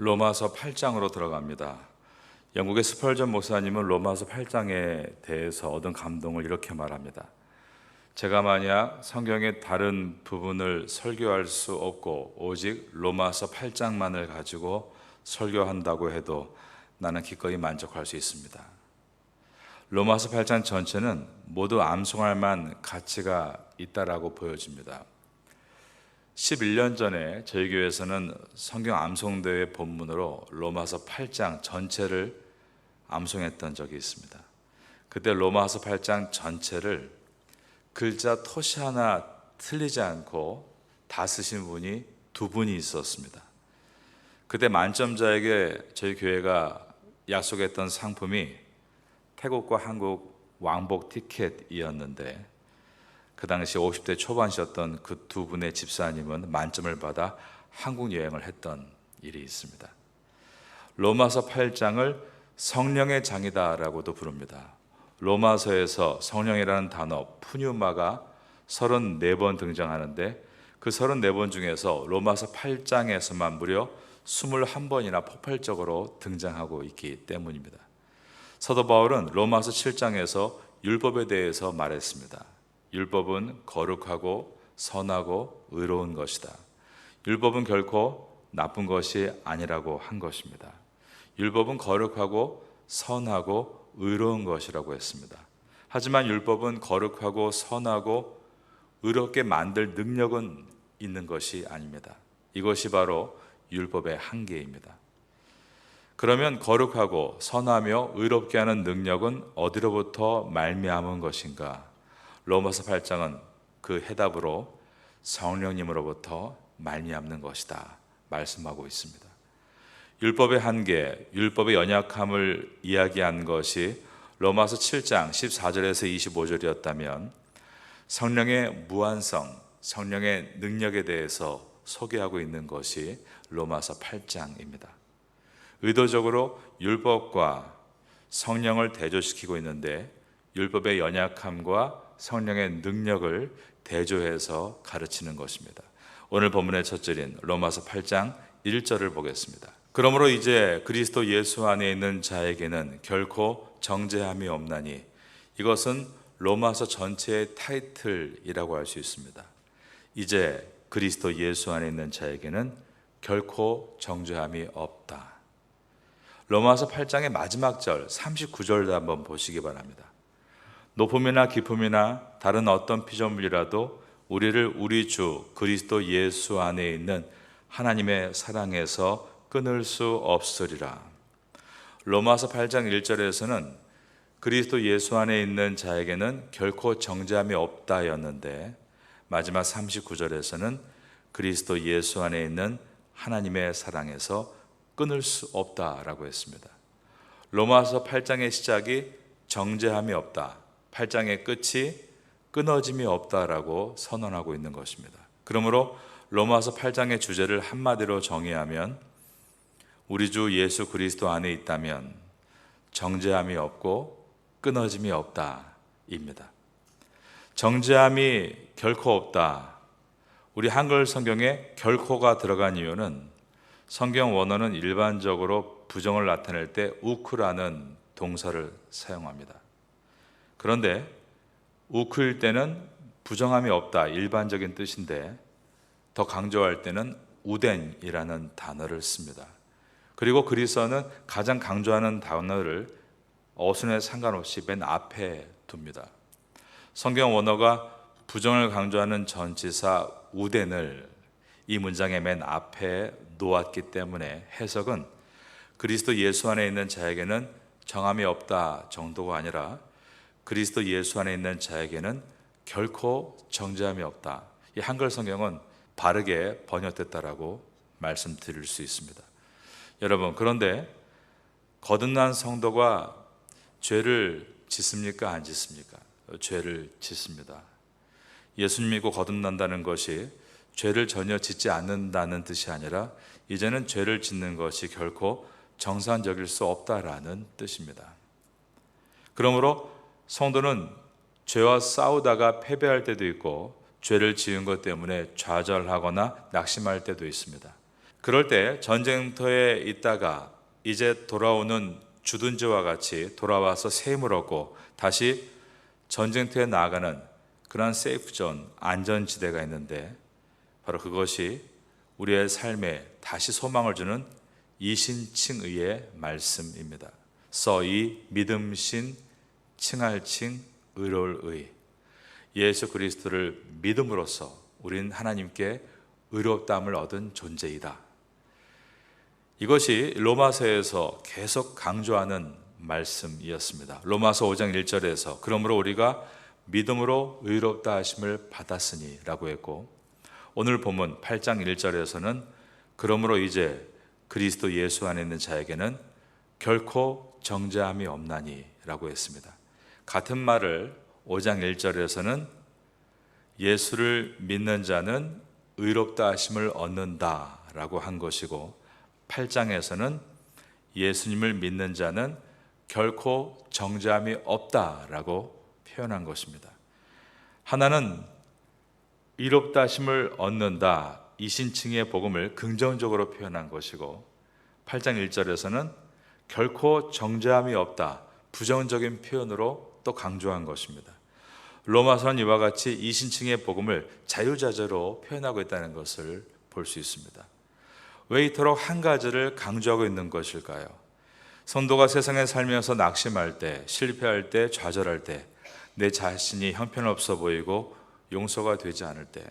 로마서 8장으로 들어갑니다. 영국의 스펄전 목사님은 로마서 8장에 대해서 얻은 감동을 이렇게 말합니다. 제가 만약 성경의 다른 부분을 설교할 수 없고 오직 로마서 8장만을 가지고 설교한다고 해도 나는 기꺼이 만족할 수 있습니다. 로마서 8장 전체는 모두 암송할 만 가치가 있다라고 보여집니다. 11년 전에 저희 교회에서는 성경 암송대회 본문으로 로마서 8장 전체를 암송했던 적이 있습니다. 그때 로마서 8장 전체를 글자 토시 하나 틀리지 않고 다 쓰신 분이 두 분이 있었습니다. 그때 만점자에게 저희 교회가 약속했던 상품이 태국과 한국 왕복 티켓이었는데 그 당시 50대 초반이셨던 그 두 분의 집사님은 만점을 받아 한국 여행을 했던 일이 있습니다. 로마서 8장을 성령의 장이다라고도 부릅니다. 로마서에서 성령이라는 단어 푸뉴마가 34번 등장하는데 그 34번 중에서 로마서 8장에서만 무려 21번이나 폭발적으로 등장하고 있기 때문입니다. 사도 바울은 로마서 7장에서 율법에 대해서 말했습니다. 율법은 거룩하고 선하고 의로운 것이다. 율법은 결코 나쁜 것이 아니라고 한 것입니다. 율법은 거룩하고 선하고 의로운 것이라고 했습니다. 하지만 율법은 거룩하고 선하고 의롭게 만들 능력은 있는 것이 아닙니다. 이것이 바로 율법의 한계입니다. 그러면 거룩하고 선하며 의롭게 하는 능력은 어디로부터 말미암은 것인가? 로마서 8장은 그 해답으로 성령님으로부터 말미암는 것이다 말씀하고 있습니다. 율법의 한계, 율법의 연약함을 이야기한 것이 로마서 7장 14절에서 25절이었다면 성령의 무한성, 성령의 능력에 대해서 소개하고 있는 것이 로마서 8장입니다. 의도적으로 율법과 성령을 대조시키고 있는데 율법의 연약함과 성령의 능력을 대조해서 가르치는 것입니다. 오늘 본문의 첫 절인 로마서 8장 1절을 보겠습니다. 그러므로 이제 그리스도 예수 안에 있는 자에게는 결코 정죄함이 없나니 이것은 로마서 전체의 타이틀이라고 할 수 있습니다. 이제 그리스도 예수 안에 있는 자에게는 결코 정죄함이 없다. 로마서 8장의 마지막 절 39절도 한번 보시기 바랍니다. 높음이나 깊음이나 다른 어떤 피조물이라도 우리를 우리 주 그리스도 예수 안에 있는 하나님의 사랑에서 끊을 수 없으리라. 로마서 8장 1절에서는 그리스도 예수 안에 있는 자에게는 결코 정죄함이 없다였는데 마지막 39절에서는 그리스도 예수 안에 있는 하나님의 사랑에서 끊을 수 없다라고 했습니다. 로마서 8장의 시작이 정죄함이 없다. 8장의 끝이 끊어짐이 없다라고 선언하고 있는 것입니다. 그러므로 로마서 8장의 주제를 한마디로 정의하면 우리 주 예수 그리스도 안에 있다면 정죄함이 없고 끊어짐이 없다입니다. 정죄함이 결코 없다. 우리 한글 성경에 결코가 들어간 이유는 성경 원어는 일반적으로 부정을 나타낼 때 우크라는 동사를 사용합니다. 그런데 우크일 때는 부정함이 없다 일반적인 뜻인데 더 강조할 때는 우덴이라는 단어를 씁니다. 그리고 그리스어는 가장 강조하는 단어를 어순에 상관없이 맨 앞에 둡니다. 성경 원어가 부정을 강조하는 전치사 우덴을 이 문장의 맨 앞에 놓았기 때문에 해석은 그리스도 예수 안에 있는 자에게는 정함이 없다 정도가 아니라 그리스도 예수 안에 있는 자에게는 결코 정죄함이 없다. 이 한글 성경은 바르게 번역됐다라고 말씀드릴 수 있습니다. 여러분 그런데 거듭난 성도가 죄를 짓습니까 안 짓습니까? 죄를 짓습니다. 예수님 믿고 거듭난다는 것이 죄를 전혀 짓지 않는다는 뜻이 아니라 이제는 죄를 짓는 것이 결코 정상적일 수 없다라는 뜻입니다. 그러므로 성도는 죄와 싸우다가 패배할 때도 있고 죄를 지은 것 때문에 좌절하거나 낙심할 때도 있습니다. 그럴 때 전쟁터에 있다가 이제 돌아오는 주둔지와 같이 돌아와서 셈을 얻고 다시 전쟁터에 나아가는 그러한 세이프 존, 안전지대가 있는데 바로 그것이 우리의 삶에 다시 소망을 주는 이신칭의의 말씀입니다. 서이 믿음신 칭할 칭 의로울 의 예수 그리스도를 믿음으로써 우리는 하나님께 의롭다함을 얻은 존재이다. 이것이 로마서에서 계속 강조하는 말씀이었습니다. 로마서 5장 1절에서 그러므로 우리가 믿음으로 의롭다 하심을 받았으니라고 했고 오늘 본문 8장 1절에서는 그러므로 이제 그리스도 예수 안에 있는 자에게는 결코 정죄함이 없나니라고 했습니다. 같은 말을 5장 1절에서는 예수를 믿는 자는 의롭다 하심을 얻는다 라고 한 것이고 8장에서는 예수님을 믿는 자는 결코 정죄함이 없다 라고 표현한 것입니다. 하나는 의롭다 하심을 얻는다 이신칭의 복음을 긍정적으로 표현한 것이고 8장 1절에서는 결코 정죄함이 없다 부정적인 표현으로 또 강조한 것입니다. 로마서는 이와 같이 이신칭의 복음을 자유자재로 표현하고 있다는 것을 볼 수 있습니다. 왜 이토록 한 가지를 강조하고 있는 것일까요? 성도가 세상에 살면서 낙심할 때, 실패할 때, 좌절할 때, 내 자신이 형편없어 보이고 용서가 되지 않을 때,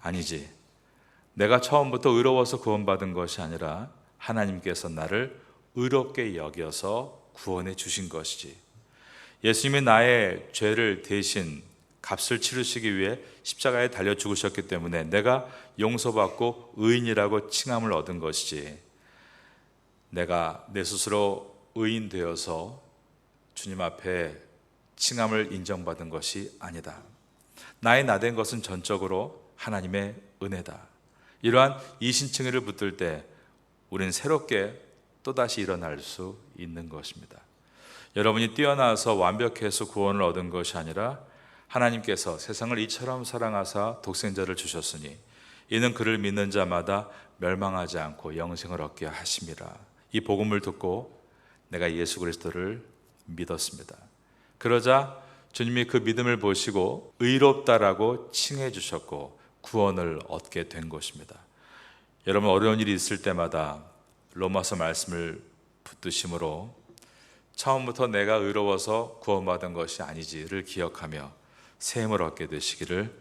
아니지. 내가 처음부터 의로워서 구원받은 것이 아니라 하나님께서 나를 의롭게 여겨서 구원해 주신 것이지. 예수님이 나의 죄를 대신 값을 치르시기 위해 십자가에 달려 죽으셨기 때문에 내가 용서받고 의인이라고 칭함을 얻은 것이지. 내가 내 스스로 의인 되어서 주님 앞에 칭함을 인정받은 것이 아니다. 나의 나된 것은 전적으로 하나님의 은혜다. 이러한 이신칭의를 붙들 때 우리는 새롭게 또다시 일어날 수 있는 것입니다. 여러분이 뛰어나서 완벽해서 구원을 얻은 것이 아니라 하나님께서 세상을 이처럼 사랑하사 독생자를 주셨으니 이는 그를 믿는 자마다 멸망하지 않고 영생을 얻게 하심이라. 이 복음을 듣고 내가 예수 그리스도를 믿었습니다. 그러자 주님이 그 믿음을 보시고 의롭다라고 칭해 주셨고 구원을 얻게 된 것입니다. 여러분 어려운 일이 있을 때마다 로마서 말씀을 붙드심으로 처음부터 내가 의로워서 구원받은 것이 아니지를 기억하며 샘을 얻게 되시기를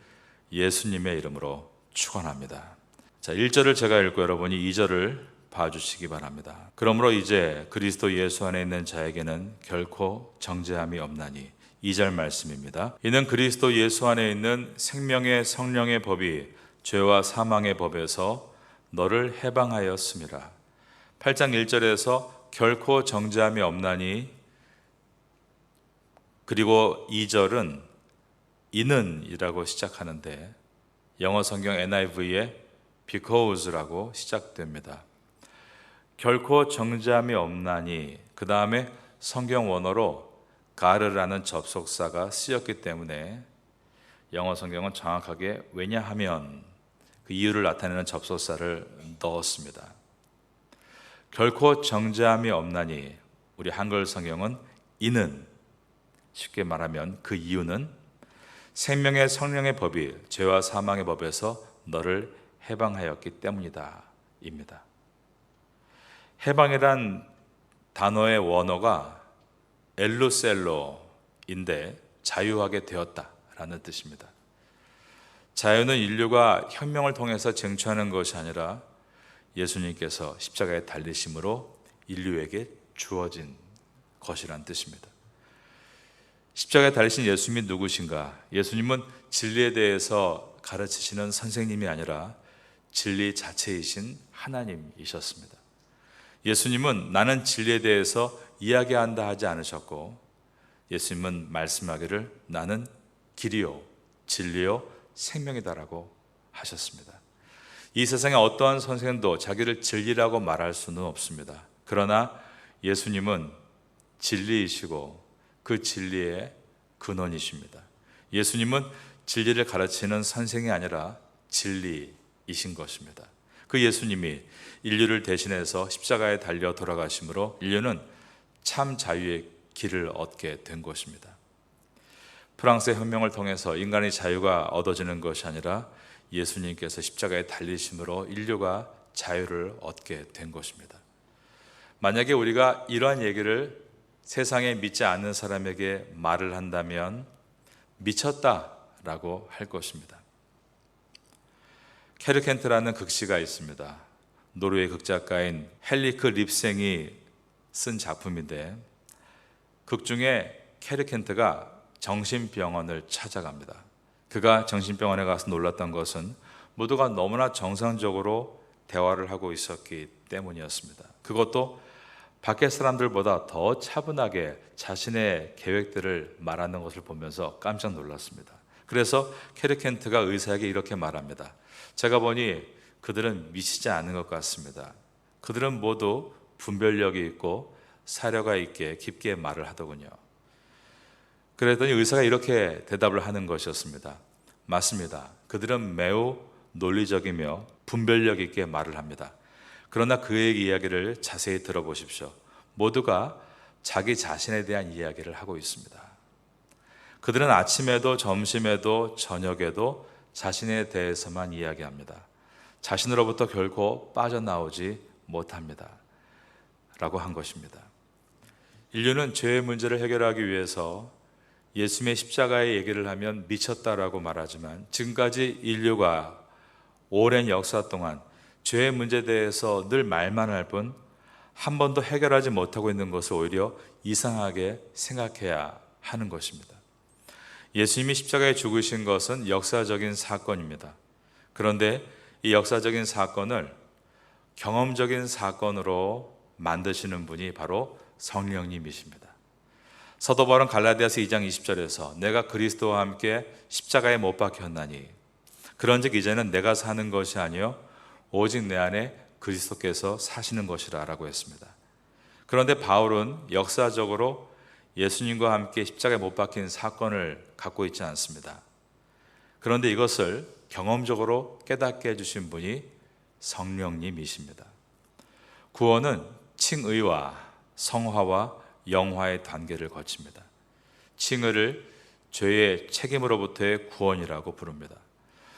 예수님의 이름으로 축원합니다. 자, 1절을 제가 읽고 여러분이 2절을 봐 주시기 바랍니다. 그러므로 이제 그리스도 예수 안에 있는 자에게는 결코 정죄함이 없나니 2절 말씀입니다. 이는 그리스도 예수 안에 있는 생명의 성령의 법이 죄와 사망의 법에서 너를 해방하였습니다. 8장 1절에서 결코 정죄함이 없나니 그리고 2절은 이는이라고 시작하는데 영어 성경 NIV에 because라고 시작됩니다. 결코 정죄함이 없나니 그 다음에 성경 원어로 가르라는 접속사가 쓰였기 때문에 영어 성경은 정확하게 왜냐하면 그 이유를 나타내는 접속사를 넣었습니다. 결코 정죄함이 없나니 우리 한글 성경은 이는 쉽게 말하면 그 이유는 생명의 성령의 법이 죄와 사망의 법에서 너를 해방하였기 때문이다. 입니다. 해방이란 단어의 원어가 엘루셀로인데 자유하게 되었다 라는 뜻입니다. 자유는 인류가 혁명을 통해서 쟁취하는 것이 아니라 예수님께서 십자가에 달리심으로 인류에게 주어진 것이란 뜻입니다. 십자가에 달리신 예수님이 누구신가? 예수님은 진리에 대해서 가르치시는 선생님이 아니라 진리 자체이신 하나님이셨습니다. 예수님은 나는 진리에 대해서 이야기한다 하지 않으셨고 예수님은 말씀하기를 나는 길이요 진리요 생명이다라고 하셨습니다. 이 세상에 어떠한 선생도 자기를 진리라고 말할 수는 없습니다. 그러나 예수님은 진리이시고 그 진리의 근원이십니다. 예수님은 진리를 가르치는 선생이 아니라 진리이신 것입니다. 그 예수님이 인류를 대신해서 십자가에 달려 돌아가심으로 인류는 참 자유의 길을 얻게 된 것입니다. 프랑스의 혁명을 통해서 인간의 자유가 얻어지는 것이 아니라 예수님께서 십자가에 달리심으로 인류가 자유를 얻게 된 것입니다. 만약에 우리가 이러한 얘기를 세상에 믿지 않는 사람에게 말을 한다면 미쳤다라고 할 것입니다. 케르켄트라는 극시가 있습니다. 노르웨이 극작가인 헬리크 립생이 쓴 작품인데 극 중에 케르켄트가 정신병원을 찾아갑니다. 그가 정신병원에 가서 놀랐던 것은 모두가 너무나 정상적으로 대화를 하고 있었기 때문이었습니다. 그것도 밖의 사람들보다 더 차분하게 자신의 계획들을 말하는 것을 보면서 깜짝 놀랐습니다. 그래서 케르켄트가 의사에게 이렇게 말합니다. 제가 보니 그들은 미치지 않은 것 같습니다. 그들은 모두 분별력이 있고 사려가 있게 깊게 말을 하더군요. 그랬더니 의사가 이렇게 대답을 하는 것이었습니다. 맞습니다. 그들은 매우 논리적이며 분별력 있게 말을 합니다. 그러나 그의 이야기를 자세히 들어보십시오. 모두가 자기 자신에 대한 이야기를 하고 있습니다. 그들은 아침에도 점심에도 저녁에도 자신에 대해서만 이야기합니다. 자신으로부터 결코 빠져나오지 못합니다. 라고 한 것입니다. 인류는 죄의 문제를 해결하기 위해서 예수님의 십자가의 얘기를 하면 미쳤다라고 말하지만 지금까지 인류가 오랜 역사 동안 죄의 문제에 대해서 늘 말만 할 뿐 한 번도 해결하지 못하고 있는 것을 오히려 이상하게 생각해야 하는 것입니다. 예수님이 십자가에 죽으신 것은 역사적인 사건입니다. 그런데 이 역사적인 사건을 경험적인 사건으로 만드시는 분이 바로 성령님이십니다. 사도 바울은 갈라디아서 2장 20절에서 내가 그리스도와 함께 십자가에 못 박혔나니 그런즉 이제는 내가 사는 것이 아니요 오직 내 안에 그리스도께서 사시는 것이라라고 했습니다. 그런데 바울은 역사적으로 예수님과 함께 십자가에 못 박힌 사건을 갖고 있지 않습니다. 그런데 이것을 경험적으로 깨닫게 해주신 분이 성령님이십니다. 구원은 칭의와 성화와 영화의 단계를 거칩니다. 칭의를 죄의 책임으로부터의 구원이라고 부릅니다.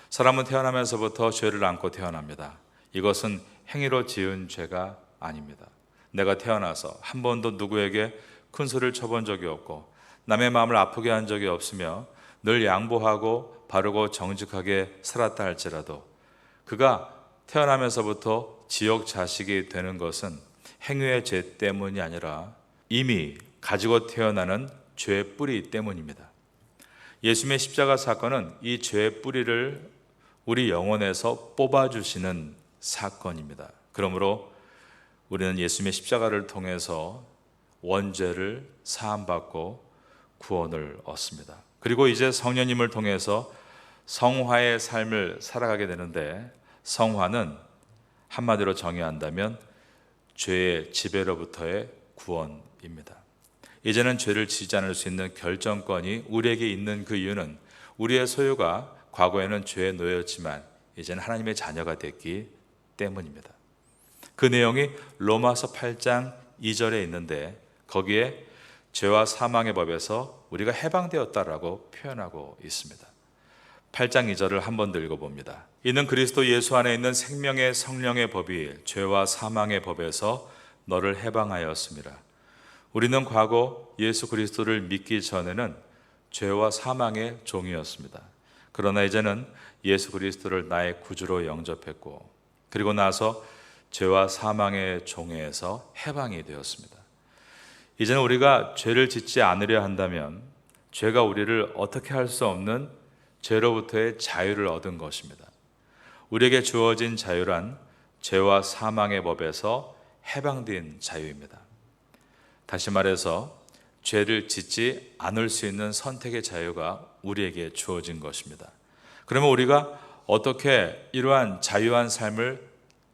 사람은 태어나면서부터 죄를 안고 태어납니다. 이것은 행위로 지은 죄가 아닙니다. 내가 태어나서 한 번도 누구에게 큰 소리를 쳐본 적이 없고 남의 마음을 아프게 한 적이 없으며 늘 양보하고 바르고 정직하게 살았다 할지라도 그가 태어나면서부터 지옥 자식이 되는 것은 행위의 죄 때문이 아니라 이미 가지고 태어나는 죄의 뿌리 때문입니다. 예수님의 십자가 사건은 이 죄의 뿌리를 우리 영혼에서 뽑아주시는 사건입니다. 그러므로 우리는 예수님의 십자가를 통해서 원죄를 사함받고 구원을 얻습니다. 그리고 이제 성령님을 통해서 성화의 삶을 살아가게 되는데 성화는 한마디로 정의한다면 죄의 지배로부터의 구원 입니다. 이제는 죄를 지지 않을 수 있는 결정권이 우리에게 있는 그 이유는 우리의 소유가 과거에는 죄에 놓였지만 이제는 하나님의 자녀가 됐기 때문입니다. 그 내용이 로마서 8장 2절에 있는데 거기에 죄와 사망의 법에서 우리가 해방되었다라고 표현하고 있습니다. 8장 2절을 한 번 더 읽어봅니다. 이는 그리스도 예수 안에 있는 생명의 성령의 법이 죄와 사망의 법에서 너를 해방하였습니다. 우리는 과거 예수 그리스도를 믿기 전에는 죄와 사망의 종이었습니다. 그러나 이제는 예수 그리스도를 나의 구주로 영접했고 그리고 나서 죄와 사망의 종에서 해방이 되었습니다. 이제는 우리가 죄를 짓지 않으려 한다면 죄가 우리를 어떻게 할 수 없는 죄로부터의 자유를 얻은 것입니다. 우리에게 주어진 자유란 죄와 사망의 법에서 해방된 자유입니다. 다시 말해서 죄를 짓지 않을 수 있는 선택의 자유가 우리에게 주어진 것입니다. 그러면 우리가 어떻게 이러한 자유한 삶을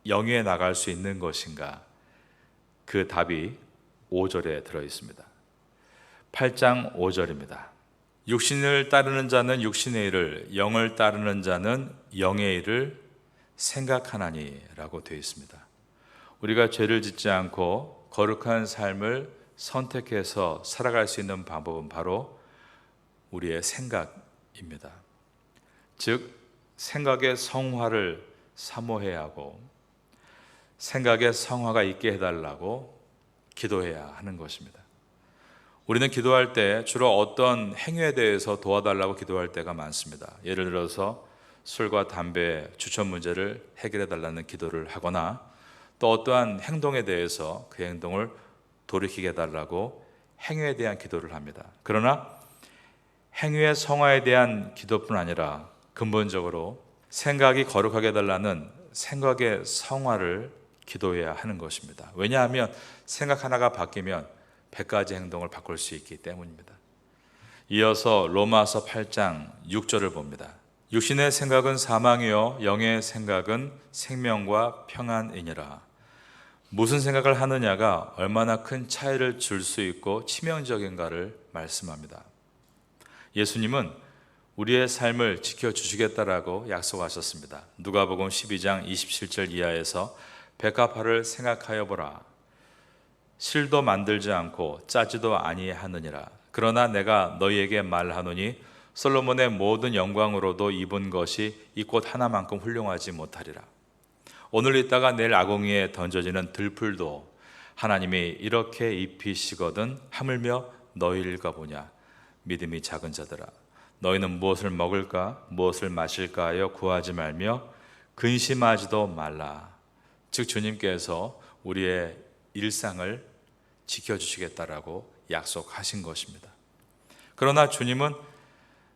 영위해 나갈 수 있는 것인가? 그 답이 5절에 들어 있습니다. 8장 5절입니다. 육신을 따르는 자는 육신의 일을, 영을 따르는 자는 영의 일을 생각하나니라고 되어 있습니다. 우리가 죄를 짓지 않고 거룩한 삶을 선택해서 살아갈 수 있는 방법은 바로 우리의 생각입니다. 즉, 생각의 성화를 사모해야 하고, 생각의 성화가 있게 해달라고 기도해야 하는 것입니다. 우리는 기도할 때 주로 어떤 행위에 대해서 도와달라고 기도할 때가 많습니다. 예를 들어서 술과 담배 추천 문제를 해결해 달라는 기도를 하거나 또 어떠한 행동에 대해서 그 행동을 돌이키게 해달라고 행위에 대한 기도를 합니다. 그러나 행위의 성화에 대한 기도뿐 아니라 근본적으로 생각이 거룩하게 해달라는 생각의 성화를 기도해야 하는 것입니다. 왜냐하면 생각 하나가 바뀌면 100가지 행동을 바꿀 수 있기 때문입니다. 이어서 로마서 8장 6절을 봅니다. 육신의 생각은 사망이요 영의 생각은 생명과 평안이니라. 무슨 생각을 하느냐가 얼마나 큰 차이를 줄 수 있고 치명적인가를 말씀합니다. 예수님은 우리의 삶을 지켜 주시겠다라고 약속하셨습니다. 누가복음 12장 27절 이하에서 백합화를 생각하여 보라. 실도 만들지 않고 짜지도 아니하느니라. 그러나 내가 너희에게 말하노니 솔로몬의 모든 영광으로도 입은 것이 이 꽃 하나만큼 훌륭하지 못하리라. 오늘 있다가 내일 아궁이에 던져지는 들풀도 하나님이 이렇게 입히시거든 하물며 너희일까 보냐? 믿음이 작은 자들아 너희는 무엇을 먹을까? 무엇을 마실까? 하여 구하지 말며 근심하지도 말라. 즉 주님께서 우리의 일상을 지켜주시겠다라고 약속하신 것입니다. 그러나 주님은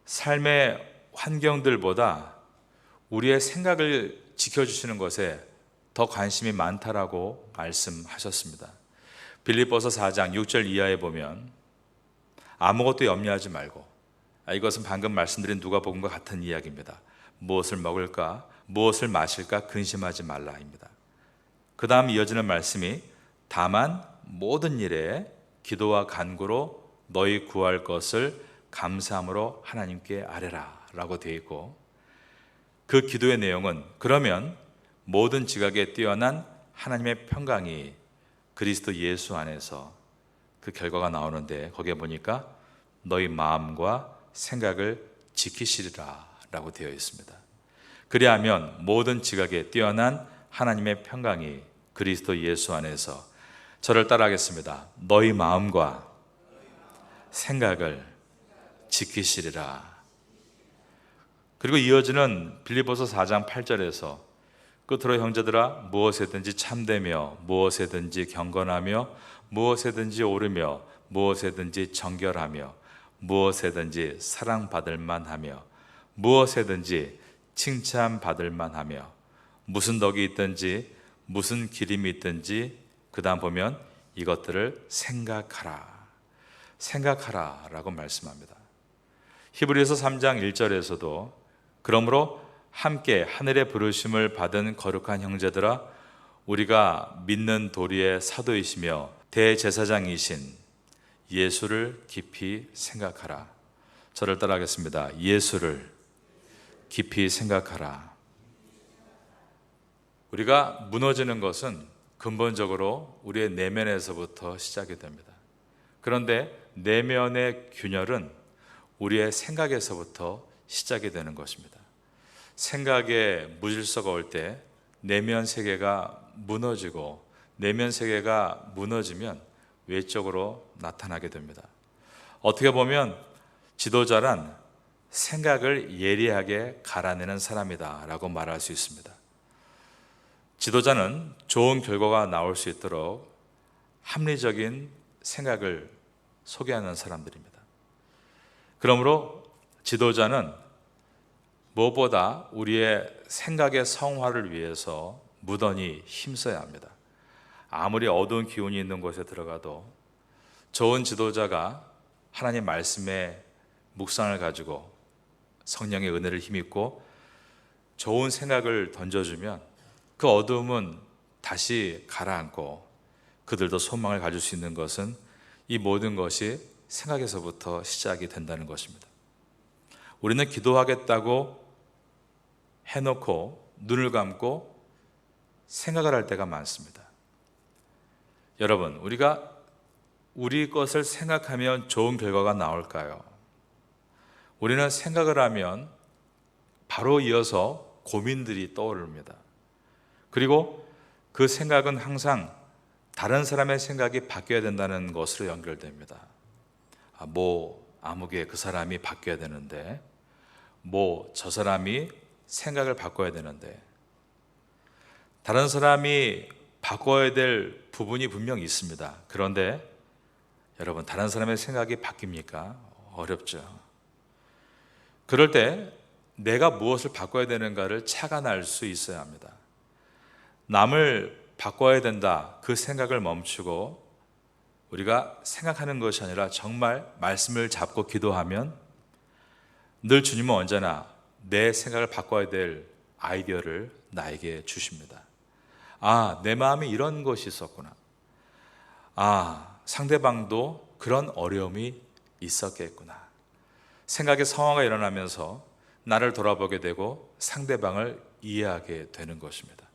삶의 환경들보다 우리의 생각을 지켜주시는 것에 더 관심이 많다라고 말씀하셨습니다. 빌립보서 4장 6절 이하에 보면 아무것도 염려하지 말고 아, 이것은 방금 말씀드린 누가복음과 같은 이야기입니다. 무엇을 먹을까, 무엇을 마실까 근심하지 말라입니다. 그 다음 이어지는 말씀이 다만 모든 일에 기도와 간구로 너희 구할 것을 감사함으로 하나님께 아뢰라라고 되어 있고 그 기도의 내용은 그러면 모든 지각에 뛰어난 하나님의 평강이 그리스도 예수 안에서 그 결과가 나오는데 거기에 보니까 너희 마음과 생각을 지키시리라 라고 되어 있습니다. 그리하면 모든 지각에 뛰어난 하나님의 평강이 그리스도 예수 안에서 저를 따라하겠습니다. 너희 마음과 생각을 지키시리라. 그리고 이어지는 빌리보서 4장 8절에서 끝으로 형제들아 무엇에든지 참되며 무엇에든지 경건하며 무엇에든지 오르며 무엇에든지 정결하며 무엇에든지 사랑받을 만하며 무엇에든지 칭찬받을 만하며 무슨 덕이 있든지 무슨 기림이 있든지 그다음 보면 이것들을 생각하라. 생각하라라고 말씀합니다. 히브리서 3장 1절에서도 그러므로 함께 하늘의 부르심을 받은 거룩한 형제들아 우리가 믿는 도리의 사도이시며 대제사장이신 예수를 깊이 생각하라. 저를 따라하겠습니다. 예수를 깊이 생각하라. 우리가 무너지는 것은 근본적으로 우리의 내면에서부터 시작이 됩니다. 그런데 내면의 균열은 우리의 생각에서부터 시작이 되는 것입니다. 생각에 무질서가 올 때 내면 세계가 무너지고 내면 세계가 무너지면 외적으로 나타나게 됩니다. 어떻게 보면 지도자란 생각을 예리하게 갈아내는 사람이다 라고 말할 수 있습니다. 지도자는 좋은 결과가 나올 수 있도록 합리적인 생각을 소개하는 사람들입니다. 그러므로 지도자는 무엇보다 우리의 생각의 성화를 위해서 무던히 힘써야 합니다. 아무리 어두운 기운이 있는 곳에 들어가도 좋은 지도자가 하나님 말씀의 묵상을 가지고 성령의 은혜를 힘입고 좋은 생각을 던져주면 그 어둠은 다시 가라앉고 그들도 소망을 가질 수 있는 것은 이 모든 것이 생각에서부터 시작이 된다는 것입니다. 우리는 기도하겠다고 해놓고 눈을 감고 생각을 할 때가 많습니다. 여러분, 우리가 우리 것을 생각하면 좋은 결과가 나올까요? 우리는 생각을 하면 바로 이어서 고민들이 떠오릅니다. 그리고 그 생각은 항상 다른 사람의 생각이 바뀌어야 된다는 것으로 연결됩니다. 아, 뭐 아무개 그 사람이 바뀌어야 되는데 뭐 저 사람이 생각을 바꿔야 되는데 다른 사람이 바꿔야 될 부분이 분명히 있습니다. 그런데 여러분 다른 사람의 생각이 바뀝니까? 어렵죠. 그럴 때 내가 무엇을 바꿔야 되는가를 차관할 수 있어야 합니다. 남을 바꿔야 된다 그 생각을 멈추고 우리가 생각하는 것이 아니라 정말 말씀을 잡고 기도하면 늘 주님은 언제나 내 생각을 바꿔야 될 아이디어를 나에게 주십니다. 아, 내 마음에 이런 것이 있었구나. 아, 상대방도 그런 어려움이 있었겠구나. 생각의 상황가 일어나면서 나를 돌아보게 되고 상대방을 이해하게 되는 것입니다.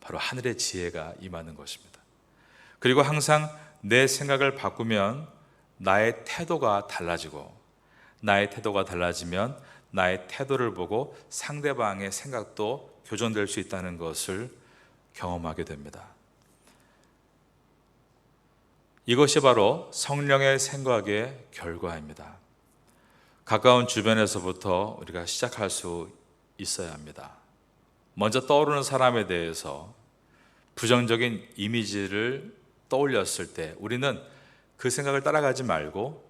바로 하늘의 지혜가 임하는 것입니다. 그리고 항상 내 생각을 바꾸면 나의 태도가 달라지고 나의 태도가 달라지면 나의 태도를 보고 상대방의 생각도 교정될 수 있다는 것을 경험하게 됩니다. 이것이 바로 성령의 생각의 결과입니다. 가까운 주변에서부터 우리가 시작할 수 있어야 합니다. 먼저 떠오르는 사람에 대해서 부정적인 이미지를 떠올렸을 때 우리는 그 생각을 따라가지 말고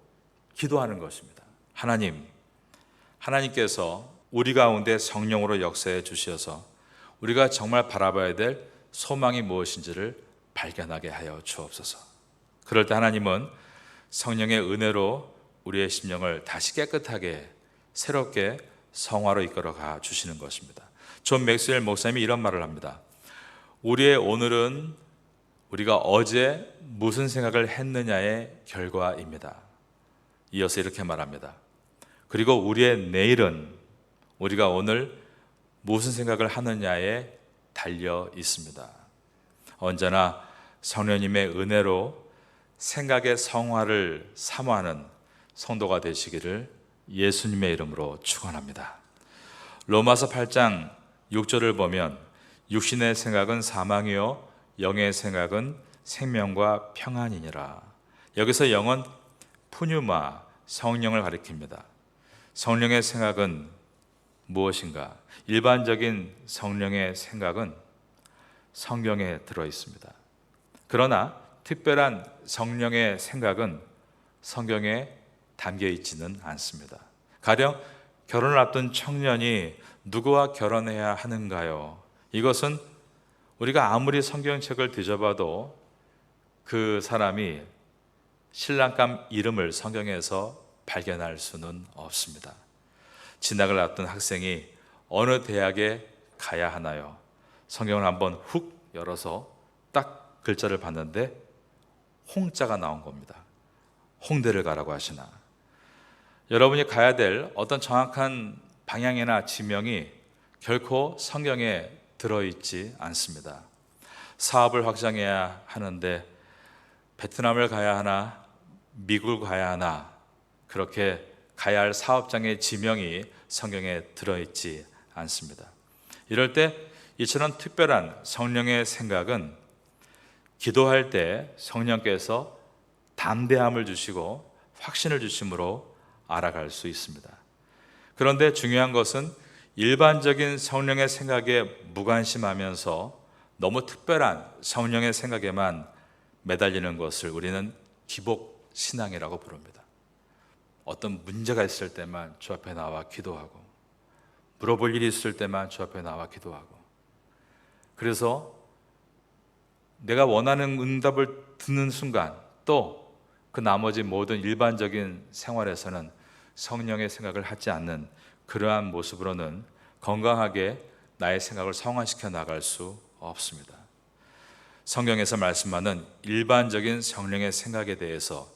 기도하는 것입니다. 하나님, 하나님께서 우리 가운데 성령으로 역사해 주셔서 우리가 정말 바라봐야 될 소망이 무엇인지를 발견하게 하여 주옵소서. 그럴 때 하나님은 성령의 은혜로 우리의 심령을 다시 깨끗하게 새롭게 성화로 이끌어 가 주시는 것입니다. 존 맥스웰 목사님이 이런 말을 합니다. 우리의 오늘은 우리가 어제 무슨 생각을 했느냐의 결과입니다. 이어서 이렇게 말합니다. 그리고 우리의 내일은 우리가 오늘 무슨 생각을 하느냐에 달려 있습니다. 언제나 성령님의 은혜로 생각의 성화를 사모하는 성도가 되시기를 예수님의 이름으로 축원합니다. 로마서 8장 6절을 보면 육신의 생각은 사망이요 영의 생각은 생명과 평안이니라. 여기서 영은 푸뉴마 성령을 가리킵니다. 성령의 생각은 무엇인가? 일반적인 성령의 생각은 성경에 들어 있습니다. 그러나 특별한 성령의 생각은 성경에 담겨 있지는 않습니다. 가령 결혼을 앞둔 청년이 누구와 결혼해야 하는가요? 이것은 우리가 아무리 성경책을 뒤져봐도 그 사람이 신랑감 이름을 성경에서 발견할 수는 없습니다. 진학을 앞둔 학생이 어느 대학에 가야 하나요? 성경을 한번 훅 열어서 딱 글자를 봤는데 홍자가 나온 겁니다. 홍대를 가라고 하시나. 여러분이 가야 될 어떤 정확한 방향이나 지명이 결코 성경에 들어있지 않습니다. 사업을 확장해야 하는데 베트남을 가야 하나, 미국을 가야 하나, 그렇게 가야 할 사업장의 지명이 성경에 들어있지 않습니다. 이럴 때 이처럼 특별한 성령의 생각은 기도할 때 성령께서 담대함을 주시고 확신을 주심으로 알아갈 수 있습니다. 그런데 중요한 것은 일반적인 성령의 생각에 무관심하면서 너무 특별한 성령의 생각에만 매달리는 것을 우리는 기복 신앙이라고 부릅니다. 어떤 문제가 있을 때만 주 앞에 나와 기도하고 물어볼 일이 있을 때만 주 앞에 나와 기도하고 그래서 내가 원하는 응답을 듣는 순간 또 그 나머지 모든 일반적인 생활에서는 성령의 생각을 하지 않는 그러한 모습으로는 건강하게 나의 생각을 성화시켜 나갈 수 없습니다. 성경에서 말씀하는 일반적인 성령의 생각에 대해서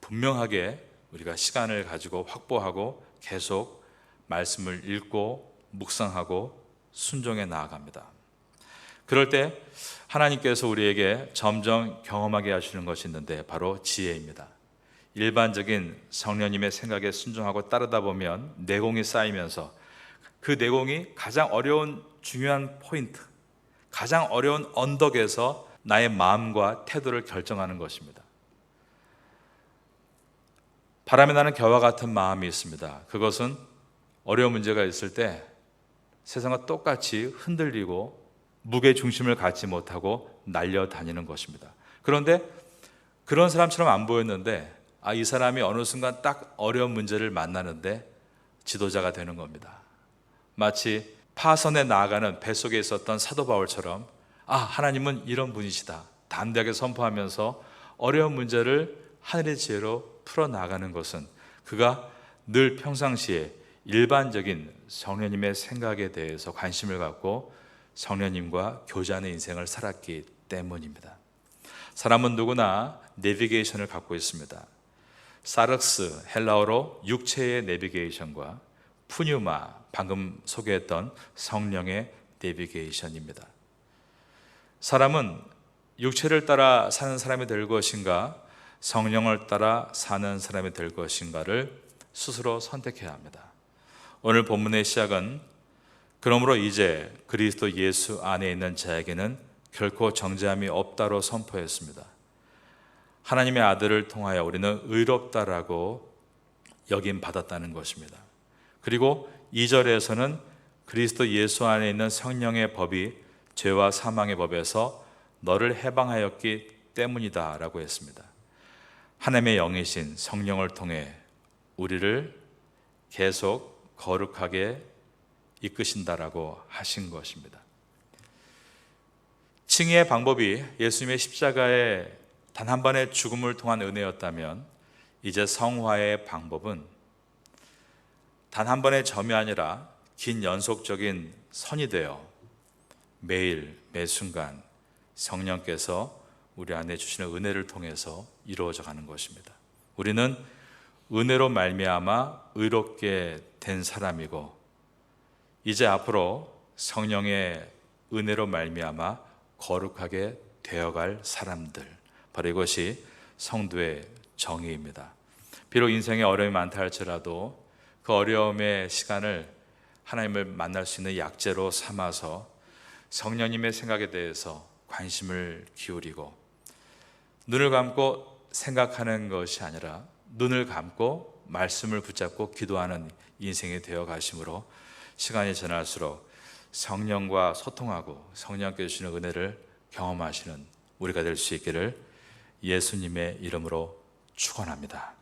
분명하게 우리가 시간을 가지고 확보하고 계속 말씀을 읽고 묵상하고 순종해 나아갑니다. 그럴 때 하나님께서 우리에게 점점 경험하게 하시는 것이 있는데 바로 지혜입니다. 일반적인 성령님의 생각에 순종하고 따르다 보면 내공이 쌓이면서 그 내공이 가장 어려운 중요한 포인트, 가장 어려운 언덕에서 나의 마음과 태도를 결정하는 것입니다. 바람이 나는 겨와 같은 마음이 있습니다. 그것은 어려운 문제가 있을 때 세상과 똑같이 흔들리고 무게 중심을 갖지 못하고 날려다니는 것입니다. 그런데 그런 사람처럼 안 보였는데 아, 이 사람이 어느 순간 딱 어려운 문제를 만나는데 지도자가 되는 겁니다. 마치 파선에 나아가는 뱃속에 있었던 사도 바울처럼 아, 하나님은 이런 분이시다. 담대하게 선포하면서 어려운 문제를 하늘의 지혜로 풀어 나가는 것은 그가 늘 평상시에 일반적인 성령님의 생각에 대해서 관심을 갖고 성령님과 교제하는 인생을 살았기 때문입니다. 사람은 누구나 내비게이션을 갖고 있습니다. 사르스 헬라어로 육체의 내비게이션과 푸뉴마 방금 소개했던 성령의 내비게이션입니다. 사람은 육체를 따라 사는 사람이 될 것인가 성령을 따라 사는 사람이 될 것인가를 스스로 선택해야 합니다. 오늘 본문의 시작은 그러므로 이제 그리스도 예수 안에 있는 자에게는 결코 정죄함이 없다로 선포했습니다. 하나님의 아들을 통하여 우리는 의롭다라고 여김 받았다는 것입니다. 그리고 2절에서는 그리스도 예수 안에 있는 성령의 법이 죄와 사망의 법에서 너를 해방하였기 때문이다라고 했습니다. 하나님의 영이신 성령을 통해 우리를 계속 거룩하게 이끄신다라고 하신 것입니다. 칭의의 방법이 예수님의 십자가의 단 한 번의 죽음을 통한 은혜였다면 이제 성화의 방법은 단 한 번의 점이 아니라 긴 연속적인 선이 되어 매일 매 순간 성령께서 우리 안에 주시는 은혜를 통해서 이루어져 가는 것입니다. 우리는 은혜로 말미암아 의롭게 된 사람이고 이제 앞으로 성령의 은혜로 말미암아 거룩하게 되어갈 사람들 바로 이것이 성도의 정의입니다. 비록 인생에 어려움이 많다 할지라도 그 어려움의 시간을 하나님을 만날 수 있는 약재로 삼아서 성령님의 생각에 대해서 관심을 기울이고 눈을 감고 생각하는 것이 아니라 눈을 감고 말씀을 붙잡고 기도하는 인생이 되어 가심으로 시간이 지날수록 성령과 소통하고 성령께 주시는 은혜를 경험하시는 우리가 될 수 있기를 예수님의 이름으로 축원합니다.